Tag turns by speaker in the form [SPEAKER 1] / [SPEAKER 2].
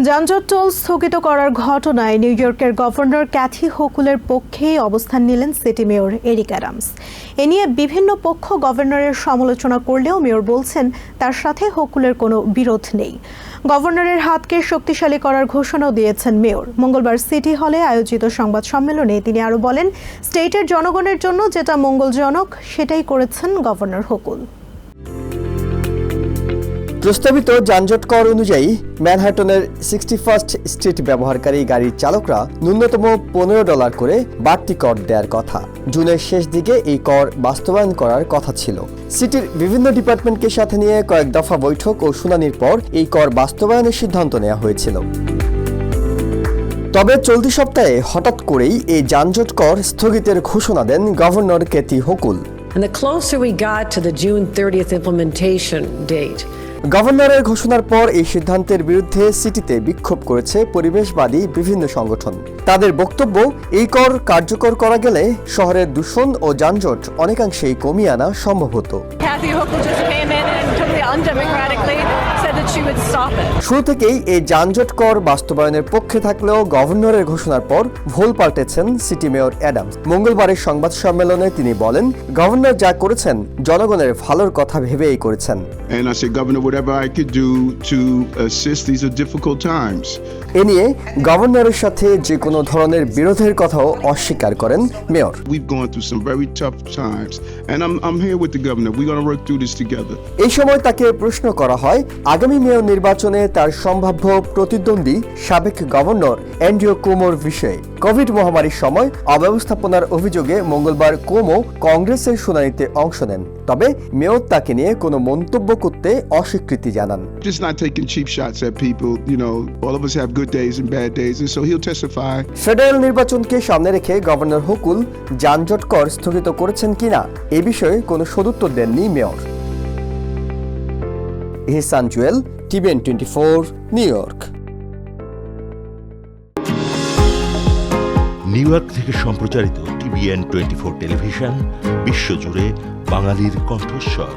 [SPEAKER 1] যানজট টোল স্থগিত করার ঘটনায় নিউ ইয়র্কের গভর্নর ক্যাথি হোকুলের পক্ষেই অবস্থান নিলেন সিটি মেয়র এরিক অ্যাডামস। এ নিয়ে বিভিন্ন পক্ষ গভর্নরের সমালোচনা করলেও মেয়র বলছেন, তার সাথে হোকুলের কোনো বিরোধ নেই। গভর্নরের হাতকে শক্তিশালী করার ঘোষণাও দিয়েছেন মেয়র। মঙ্গলবার সিটি হলে আয়োজিত সংবাদ সম্মেলনে তিনি আরও বলেন, স্টেটের জনগণের জন্য যেটা মঙ্গলজনক, সেটাই করেছেন গভর্নর হোকুল।
[SPEAKER 2] প্রস্তাবিত যানজট কর অনুযায়ী ম্যানহাটনের সিক্সটি ফার্স্ট স্ট্রিট ব্যবহারকারী গাড়ির চালকরা ন্যূনতম পনেরো ডলার করে বাড়তি কর দেওয়ার কথা। জুনের শেষ দিকে এই কর বাস্তবায়ন করার কথা ছিল। সিটির বিভিন্ন ডিপার্টমেন্টকে সাথে নিয়ে কয়েক দফা বৈঠক ও শুনানির পর এই কর বাস্তবায়নের সিদ্ধান্ত নেওয়া হয়েছিল। তবে চলতি সপ্তাহে হঠাৎ করেই এই যানজট কর স্থগিতের ঘোষণা দেন governor Kathy Hochul.
[SPEAKER 3] And the closer we got to the June 30th implementation date,
[SPEAKER 2] গভর্নরের ঘোষণার পর এই সিদ্ধান্তের বিরুদ্ধে সিটিতে বিক্ষোভ করেছে পরিবেশবাদী বিভিন্ন সংগঠন। তাদের বক্তব্য এই কর কার্যকর করা গেলে শহরের দূষণ ও যানজট অনেকাংশেই কমিয়ে আনা সম্ভব হতো. শুরু থেকেই এই যানজট কর বাস্তবায়নের পক্ষে থাকলেও গভর্নরের ঘোষণার পর ভুল পাল্টেছেন সিটি মেয়র অ্যাডামস মঙ্গলবারের সংবাদ সম্মেলনে তিনি বলেন গভর্নর যা করেছেন জনগণের ভালোর কথা ভেবেই করেছেন।
[SPEAKER 4] Whatever I could do to assist, these are difficult times.
[SPEAKER 2] এ নিয়ে গভর্নরের সাথে যে কোনো ধরনের বিরোধের কথাও অস্বীকার করেন mayor
[SPEAKER 4] We've gone through some very tough times, and I'm, I'm here with the governor. We're going to work through this together.
[SPEAKER 2] এই সময় তাকে প্রশ্ন করা হয় আগামী মেয়র নির্বাচনে তার সম্ভাব্য প্রতিদ্বন্দ্বী সাবেক গভর্নর অ্যান্ড্রিও কুমোর বিষয়ে কোভিড মহামারীর সময় অব্যবস্থাপনার অভিযোগে মঙ্গলবার কুমো কংগ্রেসের শুনানিতে অংশ নেন তবে মেয়র তাকে নিয়ে কোনো মন্তব্য করতে অস্বীকৃতি জানান
[SPEAKER 4] Just not taking cheap shots at people. You know, all of us have good days and bad days, and so he'll testify.
[SPEAKER 2] Federal নির্বাচনকে সামনে রেখে গভর্নর হুকুল যানজট কর স্থগিত করেছেন কিনা এ বিষয়ে কোনো সদুত্তর দেননি mayor Ehsan Jewel TVN twenty four New York
[SPEAKER 5] New York থেকে সম্প্রচারিত টিভিএন টোয়েন্টি ফোর টেলিভিশন বিশ্বজুড়ে বাঙালির কণ্ঠস্বর